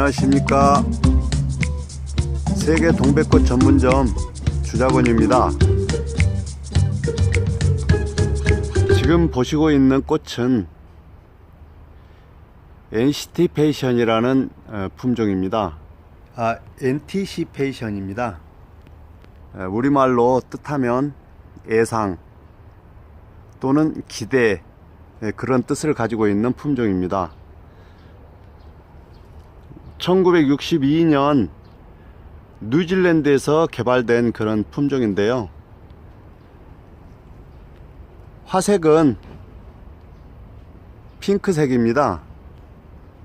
안녕하십니까? 세계 동백꽃 전문점 주자곤입니다. 지금 보시고 있는 꽃은 엔시티페이션이라는 어, 품종입니다. 아 엔티시페이션입니다. 에, 우리말로 뜻하면 예상 또는 기대 예, 그런 뜻을 가지고 있는 품종입니다. 1962년 뉴질랜드에서 개발된 그런 품종인데요. 화색은 핑크색입니다.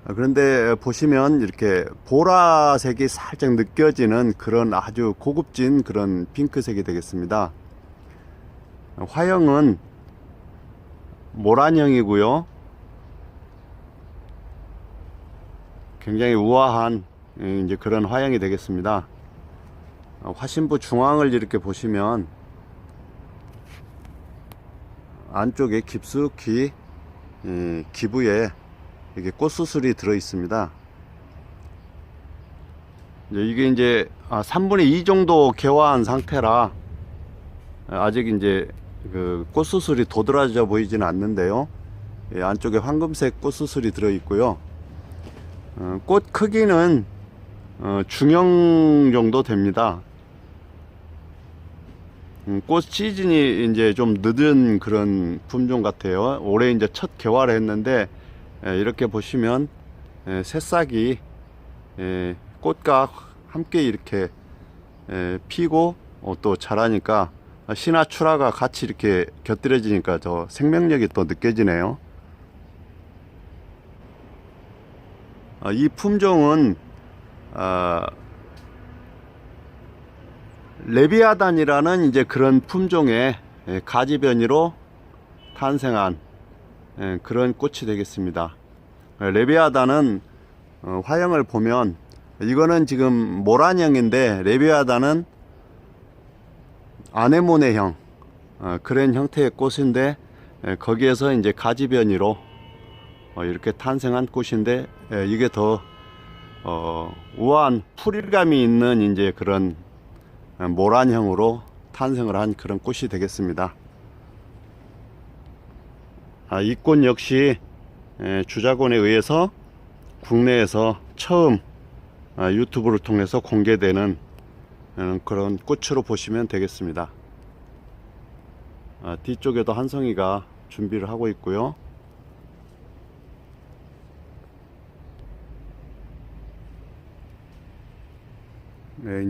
아, 그런데 보시면 이렇게 보라색이 살짝 느껴지는 그런 아주 고급진 그런 핑크색이 되겠습니다. 화형은 모란형이고요. 굉장히 우아한 예, 이제 그런 화형이 되겠습니다. 어, 화신부 중앙을 이렇게 보시면 안쪽에 깊숙이 예, 기부에 이게 꽃수술이 들어 있습니다. 이게 이제 아, 3분의 2 정도 개화한 상태라 아직 이제 그 꽃수술이 도드라져 보이지는 않는데요. 예, 안쪽에 황금색 꽃수술이 들어 있고요. 어, 꽃 크기는 어, 중형 정도 됩니다. 음, 꽃 시즌이 이제 좀 늦은 그런 품종 같아요. 올해 이제 첫 개화를 했는데 예, 이렇게 보시면 예, 새싹이 예, 꽃과 함께 이렇게 예, 피고 어, 또 자라니까 신화 출하가 같이 이렇게 곁들여지니까 저 생명력이 또 느껴지네요. 이 품종은 아, 레비아단이라는 이제 그런 품종의 예, 가지 변이로 탄생한 예, 그런 꽃이 되겠습니다. 예, 레비아단은 어, 화형을 보면 이거는 지금 모란형인데 레비아단은 아네모네형 어, 그런 형태의 꽃인데 에, 거기에서 이제 가지 변이로 어, 이렇게 탄생한 꽃인데 에, 이게 더 어, 우아한 풀일감이 있는 이제 그런 어, 모란형으로 탄생을 한 그런 꽃이 되겠습니다. 아, 이 꽃 역시 에, 주자곤에 의해서 국내에서 처음 아, 유튜브를 통해서 공개되는 음, 그런 꽃으로 보시면 되겠습니다. 아, 뒤쪽에도 한송이가 준비를 하고 있고요.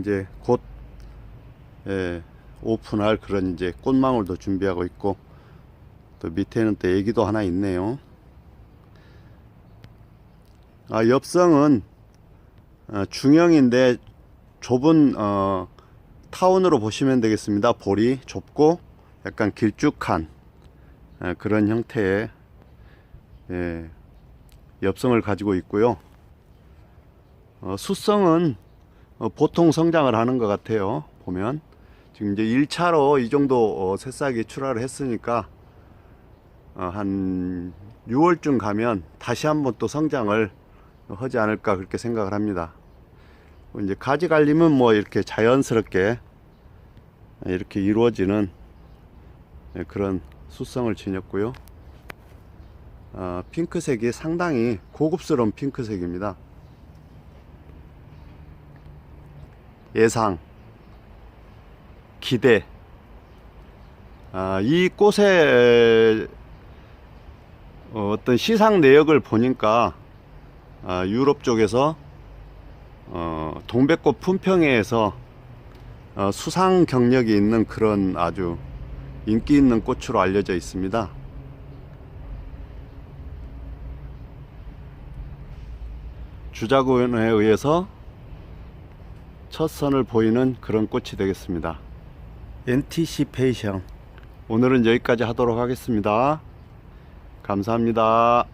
이제 곧 예, 오픈할 그런 이제 꽃망울도 준비하고 있고 또 밑에는 또 애기도 하나 있네요. 아, 엽성은 어, 중형인데 좁은 어, 타운으로 보시면 되겠습니다. 볼이 좁고 약간 길쭉한 에, 그런 형태의 예, 엽성을 가지고 있고요. 어, 수성은 어, 보통 성장을 하는 것 같아요. 보면 지금 이제 1차로 이 정도 어, 새싹이 출하를 했으니까 어, 한 6월쯤 가면 다시 한번 또 성장을 하지 않을까 그렇게 생각을 합니다. 이제 가지 갈림은 뭐 이렇게 자연스럽게 이렇게 이루어지는 그런 수성을 지녔고요. 어, 핑크색이 상당히 고급스러운 핑크색입니다. 예상, 기대. 아, 이 꽃의 어, 어떤 시상 내역을 보니까 아, 유럽 쪽에서 어, 동백꽃 품평회에서 어, 수상 경력이 있는 그런 아주 인기 있는 꽃으로 알려져 있습니다. 주자군에 의해서 첫 선을 보이는 그런 꽃이 되겠습니다. 엔티시페이션 오늘은 여기까지 하도록 하겠습니다. 감사합니다.